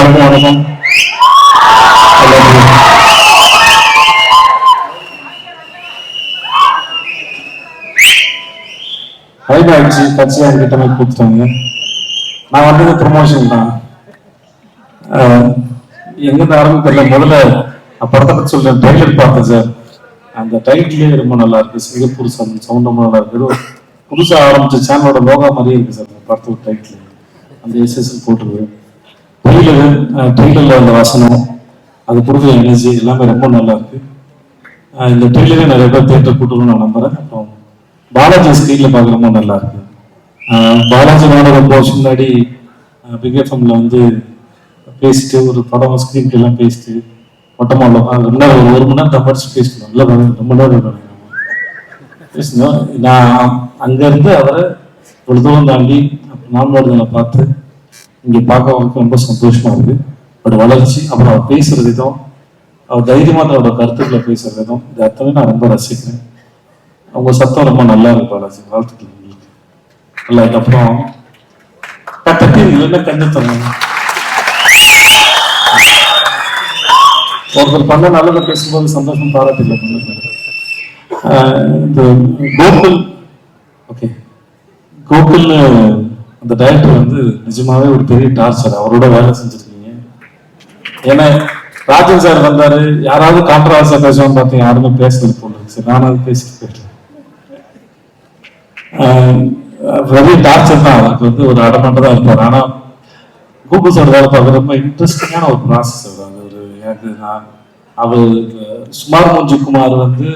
எல்லாருக்கும் வணக்கம் எல்லாருக்கும் டைம் ஆயிடுச்சு கட்சியா என்கிட்ட போய் கொடுத்துட்டாங்க நான் வந்தது ப்ரமோஷன் தான் ஆஹ் எங்கிருந்து ஆரம்பிக்கல முதல்ல நான் படத்தை பத்தி சொல்றேன் ட்ரெய்லர் பார்த்தேன் சார் அந்த டைட்டிலே ரொம்ப நல்லா இருக்கு சிங்கப்பூர் சவுண்ட் சவுண்ட் ரொம்ப நல்லா இருக்கு ஏதோ புதுசா ஆரம்பிச்ச சேனலோட லோகா மாதிரியே இருக்கு சார் அந்த படத்தோட டைட்டில் அந்த எஸ்எஸ்எல் போட்டிருக்கு ட்ரெய்லரு ட்ரெய்லர்ல அந்த வசனம். அது கொடுக்குற எனர்ஜி எல்லாமே ரொம்ப நல்லா இருக்கு. இந்த ட்ரெய்லரே நிறைய பேர் தேட்டர் கூட்டணும்னு நான் நம்புறேன். அப்புறம் பாலாஜி ஸ்க்ரீனில் பார்க்க ரொம்ப நல்லா இருக்கு. பாலாஜி நானும் ரொம்ப வருஷம் முன்னாடி பிக் எஃப்எம்ல வந்து பேசிட்டு ஒரு படம் ஸ்க்ரீன் எல்லாம் பேசிட்டு மொட்டமாடல ரொம்ப நேரம் ஒரு ஒரு மணி நேரம் தப்பாச்சு பேசணும் நல்லா ரொம்ப நேரம் பேசணும் நான் அங்க இருந்து அவரை ஒரு தூரம் தாண்டி நான்காவதுல பார்த்து இங்கே பார்க்க அவருக்கு ரொம்ப சந்தோஷமா இருக்கு. அவரோட வளர்ச்சி அப்புறம் அவர் பேசுற விதம் அவர் தைரியமா தன்னோட கருத்துக்களை பேசுற விதம் இது அத்தனை நான் ரொம்ப ரசிக்கிறேன். அவங்க சத்தம் ரொம்ப நல்லா இருக்கு பாலாஜி. வாழ்த்துக்கள் உங்களுக்கு. நல்லா இதுக்கப்புறம் பக்கத்தில் இல்லைன்னா கண்டு தரணும் ஒருத்தர் பண்ண நல்லதை பேசும்போது சந்தோஷம் பாராட்டில்லை இந்த கோகுல் ஓகே கோகுல்னு அந்த டைரக்டர் வந்து நிஜமாவே ஒரு பெரிய டார்ச்சர் அவரோட வேலை செஞ்சிருக்கீங்க. ஏன்னா ராஜன் சார் வந்தாரு. யாராவது கான்ட்ரவர்ஸா பேசுவான்னு பார்த்தேன் யாருமே பேசுறது போல சார் நானும் பேசிட்டு போயிட்டேன் ரவி டார்ச்சர் தான். அதுக்கு வந்து ஒரு அடமண்ட தான் இருப்பார். ஆனா கூகுள் சார் வேலை பார்க்க ரொம்ப இன்ட்ரெஸ்டிங்கான ஒரு ப்ராசஸ் அது அது ஒரு எனக்கு நான் அவர் சுமார் மூஞ்சி குமார் வந்து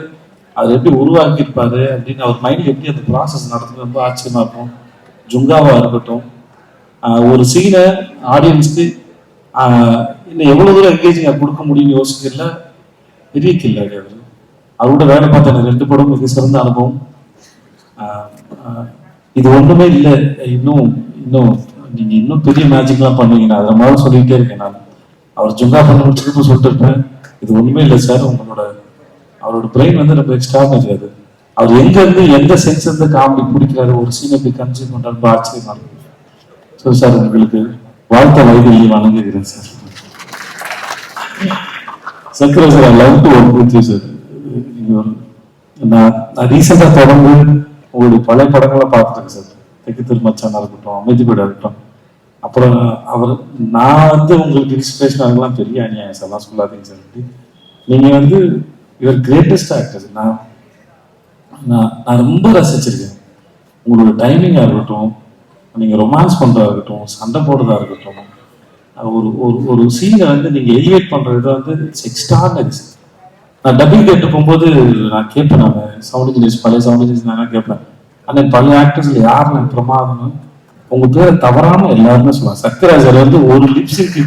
அதை எப்படி உருவாக்கியிருப்பாரு அப்படின்னு அவர் மைண்ட் எப்படி அந்த ப்ராசஸ் நடத்துறது ரொம்ப ஆச்சரியமா இருக்கும். ஜுங்காவாக இருக்கட்டும் ஒரு சீனை ஆடியன்ஸ்க்கு இன்னும் எவ்வளவு தூரம் என்கேஜிங் கொடுக்க முடியும்னு யோசிக்கல? பெரிய கில்லாடி அவர். அவரோட வேலை பார்த்த எனக்கு ரெண்டு படம் மிக சிறந்த அனுபவம். இது ஒன்றுமே இல்லை. இன்னும் இன்னும் நீங்கள் இன்னும் பெரிய மேஜிக்லாம் பண்ணுவீங்க. நான் அதை மாதிரி சொல்லிகிட்டே இருக்கேன் நான். அவர் ஜுங்கா பண்ண முடிச்சுட்டு சொல்லிட்டு இருப்பேன். இது ஒன்றுமே இல்லை சார். உங்களோட அவரோட பிரெயின் வந்து ரொம்ப எக்ஸ்ட்ரானரி அது. அவர் எங்க இருந்து எந்த சென்ஸ் இருந்து காமெடி பிடிக்கிறாரு ஒரு சீனை போய் கன்சியூம் பண்றாரு ஆச்சரியமா இருக்கு. ஸோ சார் உங்களுக்கு வாழ்த்த வயதில் வணங்குகிறேன் சார் சக்கர sir I love to work with you sir நான் நான் ரீசெண்டாக தொடர்ந்து உங்களுடைய பழைய படங்களை பார்த்துருக்கேன் சார் தெற்கு திருமச்சானா இருக்கட்டும் அமைதிப்பீடா இருக்கட்டும். அப்புறம் அவர் நான் வந்து உங்களுக்கு இன்ஸ்பிரேஷன் அதெல்லாம் பெரிய அநியாயம் சார் நான் சொல்லாதீங்க சார் நீங்க வந்து இவர் கிரேட்டஸ்ட் ஆக்டர் நான் நான் நான் ரொம்ப ரசிச்சிருக்கேன். உங்களோட டைமிங்காக இருக்கட்டும் நீங்கள் ரொமான்ஸ் பண்ணுறதா இருக்கட்டும் சண்டை போடுறதா இருக்கட்டும் ஒரு ஒரு ஒரு சீனை வந்து நீங்கள் எலிவேட் பண்ணுறது வந்து இட்ஸ் எக்ஸ்ட்ரானரி நான் டபிள் கேட்டு போகும்போது நான் கேட்பேன் நான் சவுண்ட் இன்ஜினியர்ஸ் பழைய சவுண்ட் இன்ஜினியர்ஸ் நான் கேட்பேன்? ஆனால் பழைய ஆக்டர்ஸ்ல யார் நான் பிரமாதம்னு? உங்க பேரை தவறாம எல்லாருமே சொல்லுவாங்க. சத்யராஜர் வந்து ஒரு லிப்ஸுக்கு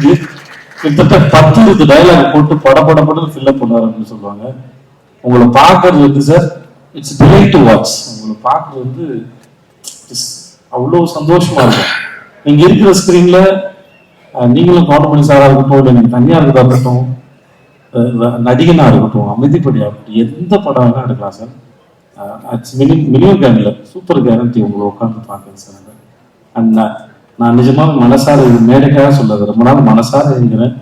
கிட்டத்தட்ட பத்து இருபது டைலாக் போட்டு பட பட படம் ஃபில்அப் பண்ணுவார் அப்படின்னு சொல்லுவாங்க. உங்களை பார்க்கறது வந்து sir it's delight to watch உங்களை பார்க்கறது வந்து அவ்வளோ சந்தோஷமா இருக்கும். நீங்கள் இருக்கிற ஸ்க்ரீனில் நீங்களும் கவுண்டமணி சாராக இருக்கட்டும் இல்லை நீங்கள் தனியாக இருக்கிறதா இருக்கட்டும் நடிகனாக இருக்கட்டும் அமைதிப்படியாக இருக்கட்டும் எந்த படம் வேணால் எடுக்கலாம் சார் மினிமம் கேரண்டில் சூப்பர் கேரண்டி உங்களை உட்காந்து பார்க்குறேன் சார் அண்ட் நான் நான் நிஜமாக மனசார இது மேடைக்காக சொல்லாது ரொம்ப நாள் மனசார இருக்கிறேன்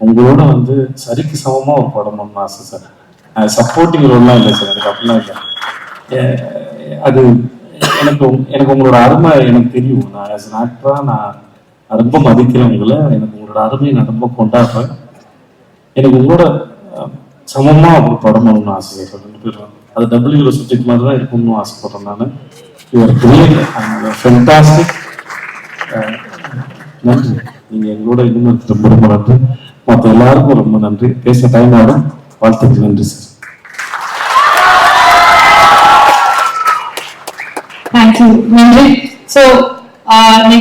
உங்களோட வந்து சரிக்கு சமமாக ஒரு படம் ஆசை சார் சப்போர்ட்டிங் ரோல்லாம் இல்லை சார் எனக்கு அப்படிலாம் இல்லை. அது எனக்கு எனக்கு உங்களோட அருமை எனக்கு தெரியும். நான் ஆஸ் அன் ஆக்டராக நான் ரொம்ப மதிக்கிறேன் உங்களை. எனக்கு உங்களோட அருமையை நான் ரொம்ப கொண்டாடுறேன். எனக்கு உங்களோட சமமாக சமமா ஒரு படம் பண்ணணும்னு ரெண்டு பேரும். அது டபிள்யூ சப்ஜெக்ட் மாதிரி தான் இருக்கணும்னு ஆசைப்படுறேன் நான். யூஆர் கிரேட் அண்ட் ஃபென்டாஸ்டிக் நன்றி. நீங்கள் எங்களோட இன்னும் ரொம்ப ரொம்ப நன்றி. மற்ற எல்லாருக்கும் ரொம்ப நன்றி. பேச டைம் ஆகும் வாழ்த்துக்கு நன்றி sir Thank you. So, uh, next